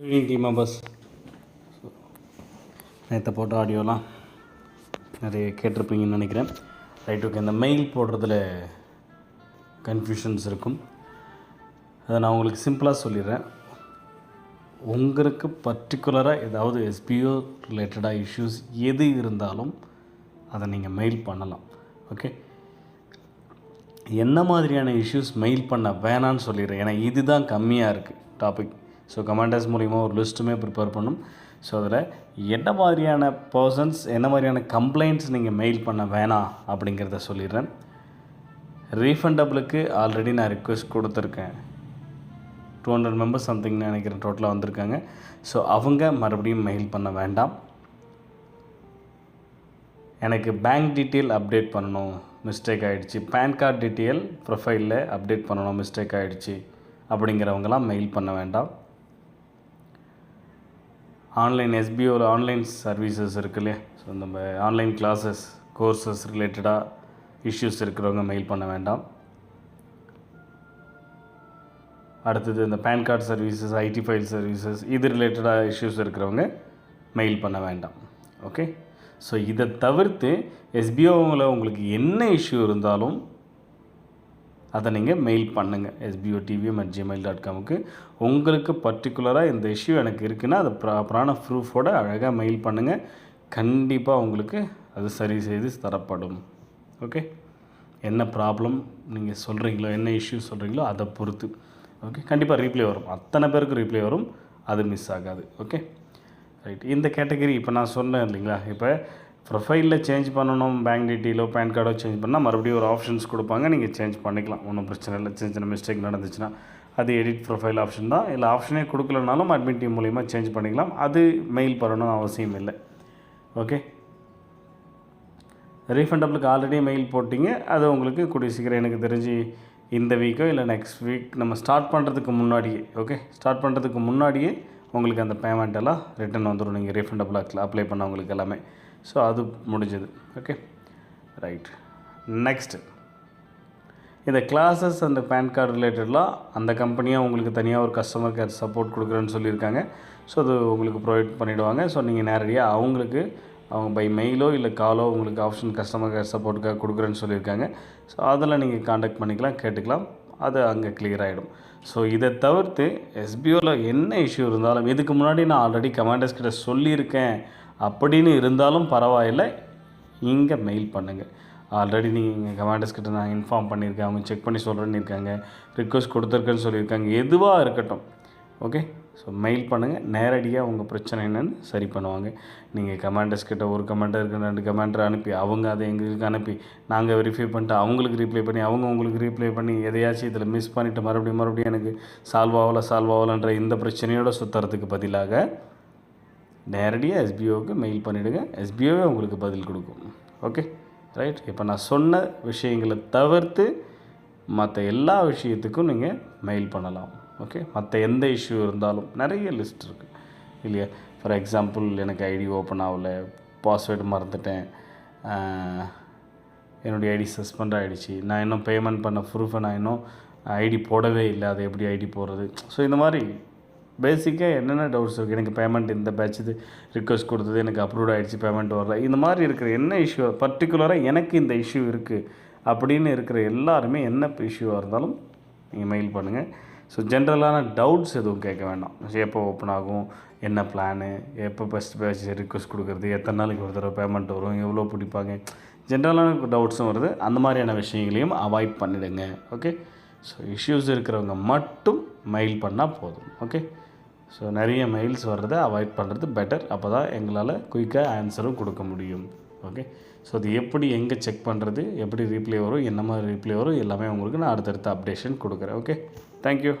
Team members நேற்று போட்ட ஆடியோலாம் நிறைய கேட்டிருப்பீங்கன்னு நினைக்கிறேன். ரைட் ஓகே இந்த மெயில் போடுறதுல கன்ஃபியூஷன்ஸ் இருக்கும். அதை நான் உங்களுக்கு சிம்பிளாக சொல்லிடுறேன். உங்களுக்கு பர்டிகுலராக ஏதாவது எஸ்பிஓ ரிலேட்டடாக இஷ்யூஸ் எது இருந்தாலும் அதை நீங்கள் மெயில் பண்ணலாம். ஓகே என்ன மாதிரியான இஷ்யூஸ் மெயில் பண்ண வேணான்னு சொல்லிடுறேன். ஏன்னா இதுதான் கம்மியாக இருக்குது டாபிக் ஸோ கமாண்டர்ஸ் மூலிமா ஒரு லிஸ்ட்டுமே ப்ரிப்பேர் பண்ணும். ஸோ அதில் என்ன மாதிரியான பர்சன்ஸ் என்ன மாதிரியான கம்ப்ளைண்ட்ஸ் நீங்கள் மெயில் பண்ண வேணாம் அப்படிங்கிறத சொல்லிடுறேன். ரீஃபண்டபிளுக்கு ஆல்ரெடி நான் ரிக்வெஸ்ட் கொடுத்துருக்கேன். டூ ஹண்ட்ரட் மெம்பர்ஸ் சம்திங்னு நினைக்கிறேன் டோட்டலாக வந்திருக்காங்க. ஸோ அவங்க மறுபடியும் மெயில் பண்ண வேண்டாம். எனக்கு பேங்க் டீட்டெயில் அப்டேட் பண்ணணும். மிஸ்டேக் ஆகிடுச்சு பேன் கார்டு டீட்டெயில் ப்ரொஃபைலில் அப்டேட் பண்ணணும். மிஸ்டேக் ஆகிடுச்சு அப்படிங்கிறவங்களாம் மெயில் பண்ண வேண்டாம். ஆன்லைன் எஸ்பிஓவில் ஆன்லைன் சர்வீசஸ் இருக்கு இல்லையா? ஸோ நம்ம ஆன்லைன் கிளாஸஸ் கோர்சஸ் ரிலேட்டடாக இஷ்யூஸ் இருக்கிறவங்க மெயில் பண்ண வேண்டாம். அடுத்தது இந்த PAN card services ID file services இது ரிலேட்டடாக இஷ்யூஸ் இருக்கிறவங்க மெயில் பண்ண வேண்டாம். ஓகே ஸோ இதை தவிர்த்து எஸ்பிஓவில் உங்களுக்கு என்ன இஷ்யூ இருந்தாலும் அதை நீங்கள் மெயில் பண்ணுங்கள் SPO TVM at gmail dot காமுக்கு உங்களுக்கு பர்டிகுலராக இந்த இஷ்யூ எனக்கு இருக்குன்னா அதை ப்ராப்பரான ப்ரூஃபோட அழகாக மெயில் பண்ணுங்கள் கண்டிப்பாக உங்களுக்கு அது சரி செய்து தரப்படும். ஓகே என்ன ப்ராப்ளம் நீங்கள் சொல்கிறீங்களோ என்ன இஷ்யூ சொல்கிறீங்களோ அதை பொறுத்து. ஓகே கண்டிப்பாக ரீப்ளே வரும். அத்தனை பேருக்கு ரீப்ளே வரும். அது மிஸ் ஆகாது. ஓகே ரைட் இந்த கேட்டகரி இப்போ நான் சொன்னேன் இல்லைங்களா? இப்போ ப்ரொஃபைலில் சேஞ்ச் பண்ணணும் பேங்க் டீட்டெயிலோ பேன் கார்டோ சேஞ்ச் பண்ணால் மறுபடியும் ஒரு ஆப்ஷன்ஸ் கொடுப்பாங்க. நீங்கள் சேஞ்ச் பண்ணிக்கலாம். ஒன்றும் பிரச்சனை இல்லை. சின்ன சின்ன மிஸ்டேக் நடந்துச்சுன்னா அது எடிட் ப்ரொஃபைல் ஆப்ஷன் தான். இல்லை ஆப்ஷனே கொடுக்கலனாலும் அட்மிட் டீம் மூலிமா சேஞ்ச் பண்ணிக்கலாம். அது மெயில் பண்ணணும்னு அவசியம் இல்லை. ஓகே ரீஃபண்டபிளுக்கு ஆல்ரெடி மெயில் போட்டிங்க. அது உங்களுக்கு கூடிய சீக்கிரம் எனக்கு தெரிஞ்சு இந்த வீக்கோ இல்லை நெக்ஸ்ட் வீக் நம்ம ஸ்டார்ட் பண்ணுறதுக்கு முன்னாடியே ஓகே ஸ்டார்ட் பண்ணுறதுக்கு முன்னாடியே உங்களுக்கு அந்த பேமெண்ட் எல்லாம் ரிட்டன் வந்துடும் நீங்கள் ரீஃபண்டபிளாக அப்ளை பண்ணவங்களுக்கு எல்லாமே. ஸோ அது முடிஞ்சது. ஓகே ரைட் நெக்ஸ்ட்டு இந்த கிளாஸஸ் அந்த பேன் கார்டு ரிலேட்டட்லாம் அந்த கம்பெனியாக உங்களுக்கு தனியாக ஒரு கஸ்டமர் கேர் சப்போர்ட் கொடுக்குறேன்னு சொல்லியிருக்காங்க. ஸோ அது உங்களுக்கு ப்ரொவைட் பண்ணிவிடுவாங்க ஸோ நீங்கள் நேரடியாக அவங்களுக்கு அவங்க பை மெயிலோ இல்லை காலோ உங்களுக்கு ஆப்ஷன் கஸ்டமர் கேர் சப்போர்ட்டுக்காக கொடுக்குறேன்னு சொல்லியிருக்காங்க. ஸோ அதில் நீங்கள் காண்டாக்ட் பண்ணிக்கலாம் கேட்டுக்கலாம். அது அங்கே கிளியர் ஆகிடும் ஸோ இதை தவிர்த்து எஸ்பிஓவில் என்ன இஷ்யூ இருந்தாலும் இதுக்கு முன்னாடி நான் ஆல்ரெடி கமாண்டர்ஸ் கிட்ட சொல்லியிருக்கேன். அப்படின்னு இருந்தாலும் பரவாயில்லை. இங்கே மெயில் பண்ணுங்கள் ஆல்ரெடி நீங்கள் கமாண்டர்ஸ் கிட்ட நான் இன்ஃபார்ம் பண்ணியிருக்கேன். அவங்க செக் பண்ணி சொல்கிறேன்னு இருக்காங்க. ரிக்வஸ்ட் கொடுத்துருக்கேன்னு சொல்லியிருக்காங்க. எதுவாக இருக்கட்டும். ஓகே ஸோ மெயில் பண்ணுங்கள் நேரடியாக உங்கள் பிரச்சனை என்னென்னு சரி பண்ணுவாங்க. நீங்கள் கமாண்டர்ஸ் கிட்ட ஒரு கமாண்டருக்கு ரெண்டு கமாண்டர் அனுப்பி அவங்க அதை எங்களுக்கு அனுப்பி நாங்கள் வெரிஃபை பண்ணிட்டு அவங்களுக்கு ரீப்ளை பண்ணி அவங்க உங்களுக்கு ரீப்ளை பண்ணி எதையாச்சும் இதில் மிஸ் பண்ணிவிட்டு மறுபடியும் மறுபடியும் எனக்கு சால்வ் ஆகலை சால்வ் ஆகலைன்ற இந்த பிரச்சனையோட சுற்றுறதுக்கு பதிலாக நேரடியாக எஸ்பிஓவுக்கு மெயில் பண்ணிவிடுங்க எஸ்பிஓவே உங்களுக்கு பதில் கொடுக்கும். ஓகே ரைட் இப்போ நான் சொன்ன விஷயங்களை தவிர்த்து மற்ற எல்லா விஷயத்துக்கும் நீங்கள் மெயில் பண்ணலாம். ஓகே மற்ற எந்த இஷ்யூ இருந்தாலும் நிறைய லிஸ்ட் இருக்குது இல்லையா? ஃபார் எக்ஸாம்பிள் எனக்கு ஐடி ஓப்பன் ஆகலை பாஸ்வேர்டு மறந்துட்டேன். என்னுடைய ஐடி சஸ்பெண்ட் ஆகிடுச்சு நான் இன்னும் பேமெண்ட் பண்ண ப்ரூஃபை நான் இன்னும் ஐடி போடவே இல்லை. அது எப்படி ஐடி போடுறது? ஸோ இந்த மாதிரி பேசிக்காக என்னென்ன டவுட்ஸ் இருக்குது எனக்கு பேமெண்ட் இந்த பேட்ச் இது ரிக்வஸ்ட் கொடுத்தது எனக்கு அப்ரூவ் ஆகிடுச்சு பேமெண்ட் வரல. இந்த மாதிரி இருக்கிற என்ன இஷ்யூ பர்டிகுலராக எனக்கு இந்த இஷ்யூ இருக்குது அப்படின்னு இருக்கிற எல்லாருமே என்ன இஷ்யூவாக இருந்தாலும் நீங்கள் மெயில் பண்ணுங்கள் ஸோ ஜென்ரலான டவுட்ஸ் எதுவும் கேட்க வேண்டாம். எப்போ ஓப்பன் ஆகும்? என்ன பிளானு எப்போ ஃபஸ்ட் பேட்ச் ரிக்வஸ்ட் கொடுக்குறது? எத்தனை நாளைக்கு ஒரு தடவை பேமெண்ட் வரும்? எவ்வளோ பிடிப்பாங்க? ஜென்ரலான டவுட்ஸும் வருது. அந்த மாதிரியான விஷயங்களையும் அவாய்ட் பண்ணிவிடுங்க ஓகே ஸோ இஷ்யூஸ் இருக்கிறவங்க மட்டும் மெயில் பண்ணால் போதும் ஓகே ஸோ நிறைய மெயில்ஸ் வர்றதை அவாய்ட் பண்ணுறது பெட்டர் அப்போ தான் எங்களால் குயிக்காக ஆன்சரும் கொடுக்க முடியும் ஓகே ஸோ அது எப்படி எங்கே செக் பண்ணுறது எப்படி ரீப்ளே வரும் என்ன மாதிரி ரீப்ளே வரும் எல்லாமே உங்களுக்கு நான் அடுத்தடுத்த அப்டேஷன் கொடுக்குறேன் ஓகே தேங்க்யூ